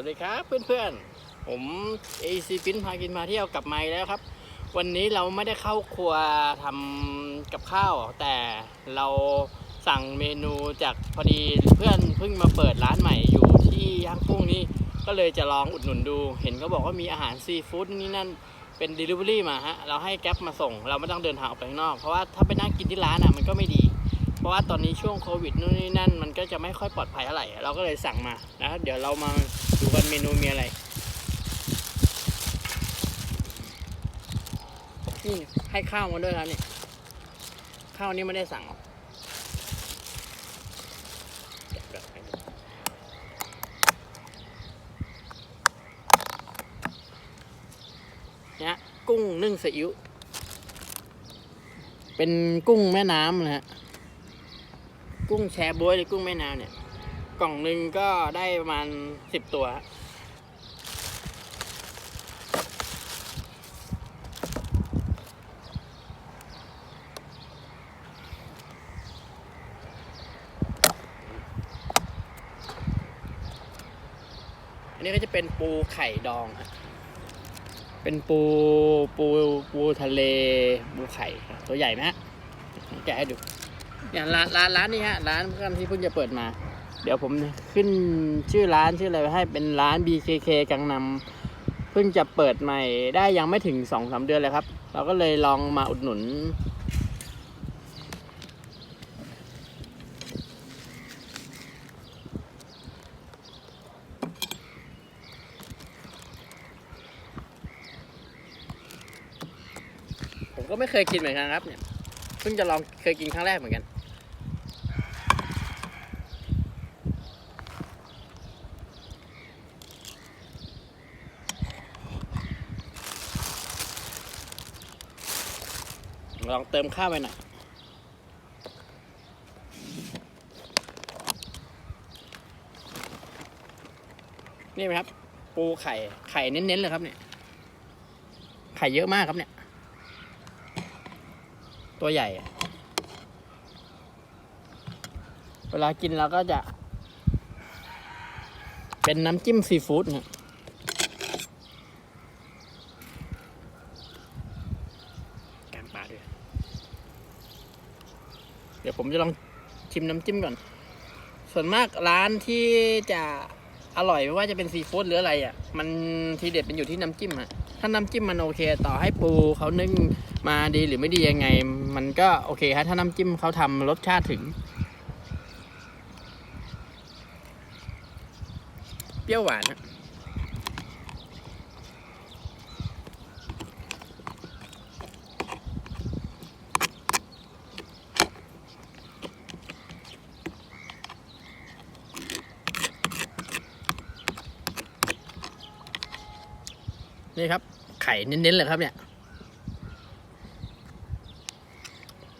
วัสดีครับเพื่อนๆ ผม AC ปิ้นพากินมาเที่ยวกับไมาอีกแล้วครับ วันนี้เราไม่ได้เข้าครัวทำกับข้าว แต่เราสั่งเมนูจากพอดีเพื่อนเพิ่งมาเปิดร้านใหม่อยู่ที่ย่างกุ้งนี่ก็เลยจะลองอุดหนุนดู เห็นเขาบอกว่ามีอาหารซีฟู้ดนี่นั่นเป็น Delivery มาฮะ เราให้แก๊ปมาส่ง เราไม่ต้องเดินทางออกไปข้างนอก เพราะว่าถ้าไปนั่งกินที่ร้านอะมันก็ไม่ดี เพราะว่าตอนนี้ช่วงโควิดนู่นนี่นั่น มันก็จะไม่ค่อยปลอดภัยเท่าไหร่ เราก็เลยสั่งมานะ เดี๋ยวเรามา กันเมนูมีอะไร นี่ให้ข้าวมาด้วยครับนี่ ข้าวนี่ไม่ได้สั่งหรอกเนี่ยกุ้งนึ่งซีอิ๊วเป็นกุ้งแม่น้ำนะฮะ กุ้งแชบ๊วยหรือกุ้งแม่น้ำเนี่ย กล่องหนึ่งก็ได้ประมาณสิบตัว อันนี้ก็จะเป็นปูไข่ดองฮะเป็นปูปูปูทะเลปูไข่ ตัวใหญ่ไหมฮะแกะให้ดู เนี่ยร้านร้านร้านนี้ฮะร้านเพื่อนที่เพิ่งจะเปิดมา ดี๋ยวผมขึ้นชื่อร้านชื่ออะไรไว้ให้เป็นร้าน BKK กังนำเพิ่งจะเปิดใหม่ได้ยังไม่ถึงสองสามเดือนเลยครับ เราก็เลยลองมาอุดหนุน ผมก็ไม่เคยกินเหมือนกันครับเนี่ยเพิ่งจะลองเคยกินครั้งแรกเหมือนกัน ลองเติมข้าวไปหน่อยนี่ไหมครับ ปูไข่ไข่เน้นๆเลยครับเนี่ย ไข่เยอะมากครับเนี่ย ตัวใหญ่ เวลากินเราก็จะ เป็นน้ำจิ้มซีฟู้ดเนะกางปลาด้วย เดี๋ยว ผมจะลองชิมน้ำจิ้มก่อน ส่วนมากร้านที่จะอร่อยไม่ว่าจะเป็นซีฟู้ดหรืออะไรอะ มันทีเด็ดเป็นอยู่ที่น้ำจิ้มฮะถ้าน้ำจิ้มมันโอเค ต่อให้ปูเขานึ่งมาดีหรือไม่ดียังไง มันก็โอเคฮะถ้าน้ำจิ้มเขาทำรสชาติถึง เปรี้ยวหวานนะ นี่ครับ ไข่เน้นๆเลยครับเนี่ย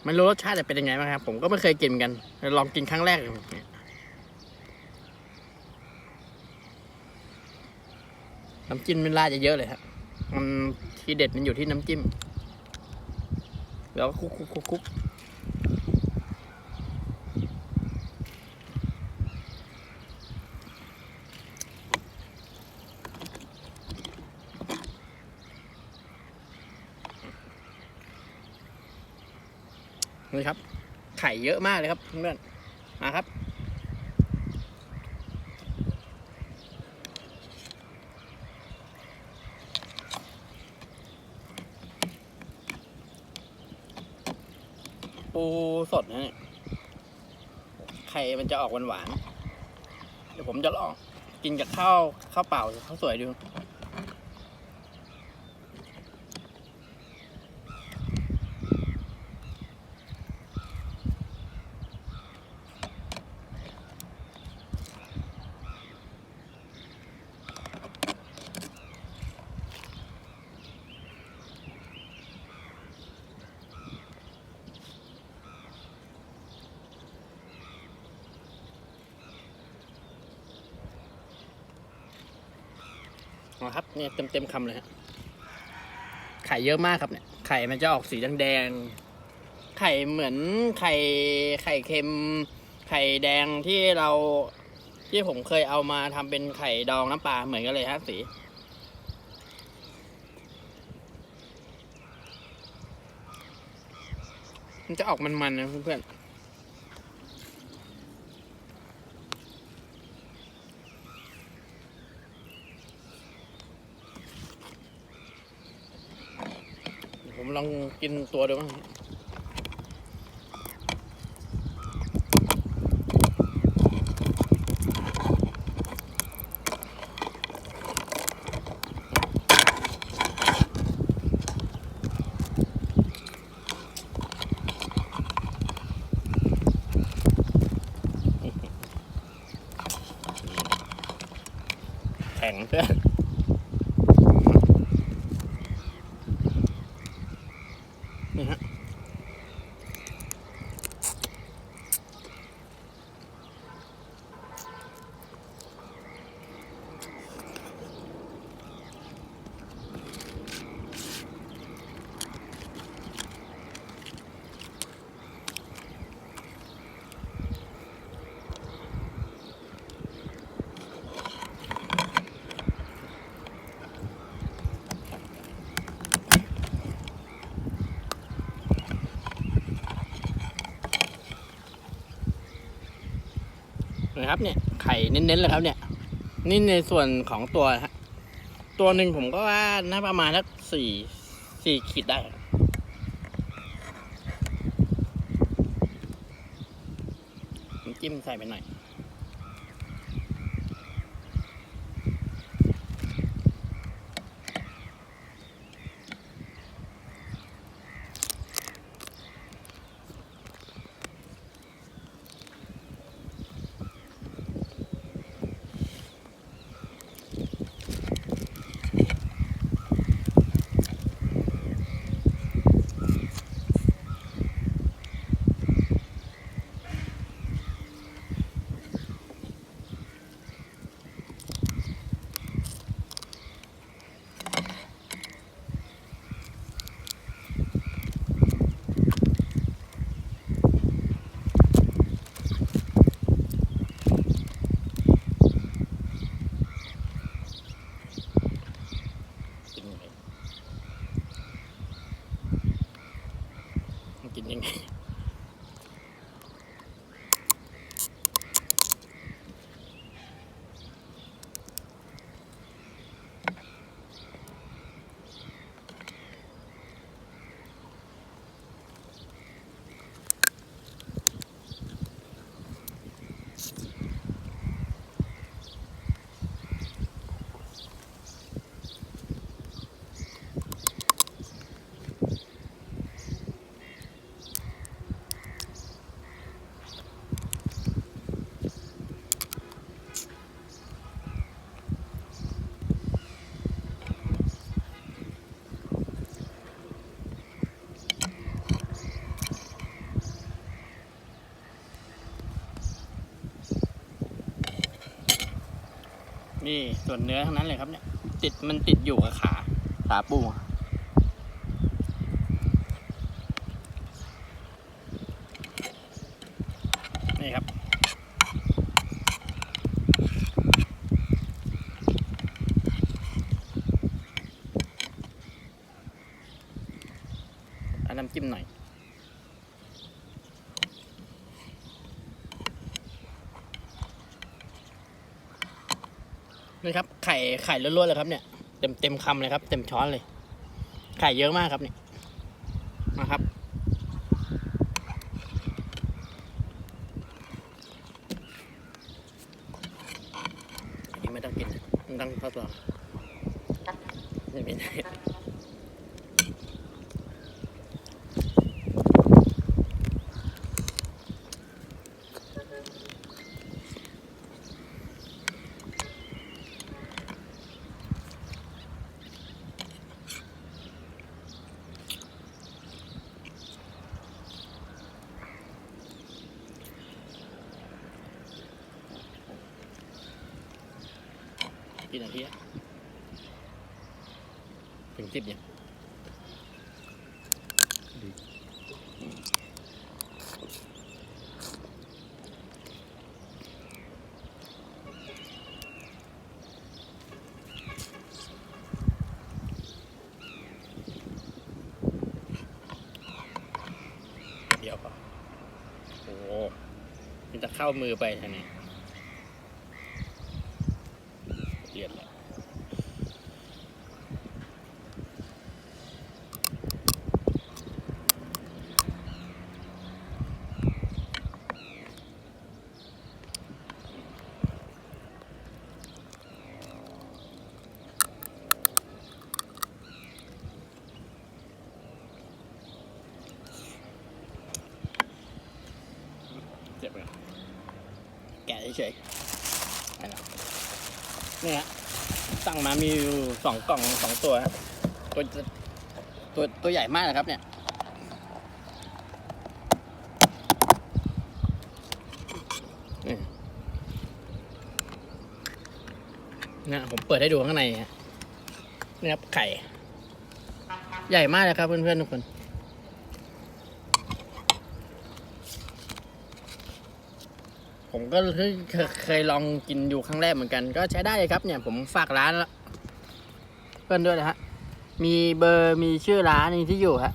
มันรู้รสชาติจะเป็นยังไงบ้างครับ ผมก็ไม่เคยกินเหมือนกัน ลองกินครั้งแรกเนี่ยน้ำจิ้มมันราดจะเยอะเลยครับ มันทีเด็ดมันอยู่ที่น้ำจิ้ม แล้วคุกคุกคุกคุก นี่ครับ ไข่เยอะมากเลยครับเพื่อนมาครับ ปูสดนะเนี่ยไข่มันจะออกหวานๆเดี๋ยวผมจะลองกินกับข้าวข้าวเปล่าข้าวสวยดู นะครับเนี่ยเต็มเต็มๆคำเลยฮะไข่เยอะมากครับเนี่ย ไข่มันจะออกสีแดงๆไข่เหมือนไข่ไข่เค็ม ไข่แดงที่เราที่ผมเคยเอามาทำเป็นไข่ดองน้ำปลาเหมือนกันเลยฮะสีมันจะออกมันๆนะเพื่อนๆ ผมลองกินตัวดูบ้างแข็งเพื่อน นะครับเนี่ยไข่เน้นๆเลยครับเนี่ย นี่ในส่วนของตัวฮะตัวหนึ่งผมก็ว่าน่าประมาณสักสี่สี่ขีดได้ จิ้มใส่ไปหน่อย นี่ส่วนเนื้อทั้งนั้นเลยครับเนี่ย ติดมันติดอยู่กับขา ขาปูนี่ครับอาน้ำจิ้มหน่อย นี่ครับ ไข่ไข่ล้วนๆเลยครับเนี่ยเต็มเต็มคำเลยครับ เต็มช้อนเลย ไข่เยอะมากครับเนี่ยมาครับ อันนี้ไม่ต้องกินไม่ต้องทดลองไม่ได้ กี่นาทีถึงสิบเนี่ยเดียวป่ะโอ้มันจะเข้ามือไปทางไหน เฉยนี่ฮะสั่งมามีอยู่สองกล่องสองตัวครับตัวตัวตัวใหญ่มากนะครับ เนี่ยนี่นะผมเปิดให้ดูข้างในฮะนี่ครับไข่ ใหญ่มากเลยครับเพื่อนๆทุกคน ผมก็เคยเคยลองกินอยู่ครั้งแรกเหมือนกัน ก็ใช้ได้เลยครับเนี่ยผมฝากร้านแล้วเพื่อนด้วยนะฮะมีเบอร์มีชื่อร้านมีที่อยู่ฮะ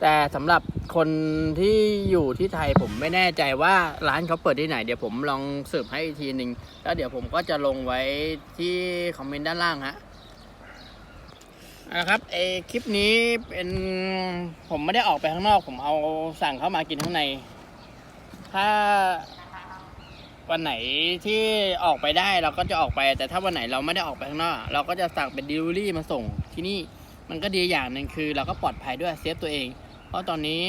แต่สำหรับคนที่อยู่ที่ไทยผมไม่แน่ใจว่าร้านเขาเปิดที่ไหน เดี๋ยวผมลองสืบให้อีกทีหนึ่งแล้วเดี๋ยวผมก็จะลงไว้ที่คอมเมนต์ด้านล่างฮะนะครับเออคลิปนี้เป็นผมไม่ได้ออกไปข้างนอก ผมเอาสั่งเข้ามากินข้างใน ถ้า วันไหนที่ออกไปได้เราก็จะออกไป แต่ถ้าวันไหนเราไม่ได้ออกไปข้างนอกเราก็จะสั่งเป็น delivery มาส่งที่นี่มันก็ดีอย่างหนึ่งคือ เราก็ปลอดภัยด้วยเซฟตัวเอง เพราะตอนนี้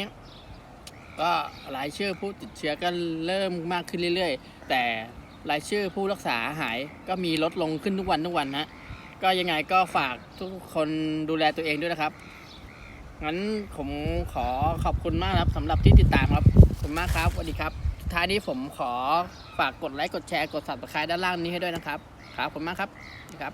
ก็รายชื่อผู้ติดเชื้อก็เริ่มมากขึ้นเรื่อย ๆ แต่รายชื่อผู้รักษาหายก็มีลดลงขึ้นทุกวันทุกวันนะก็ยังไงก็ฝากทุกคนดูแลตัวเองด้วยนะครับงั้นผมขอขอบคุณมากครับสำหรับที่ติดตามครับขอบคุณมากครับสวัสดีครับ ท้ายนี้ผมขอฝากกดไลค์กดแชร์กด subscribe ด้านล่างนี้ให้ด้วยนะครับ ครับขอบคุณมากครับครับ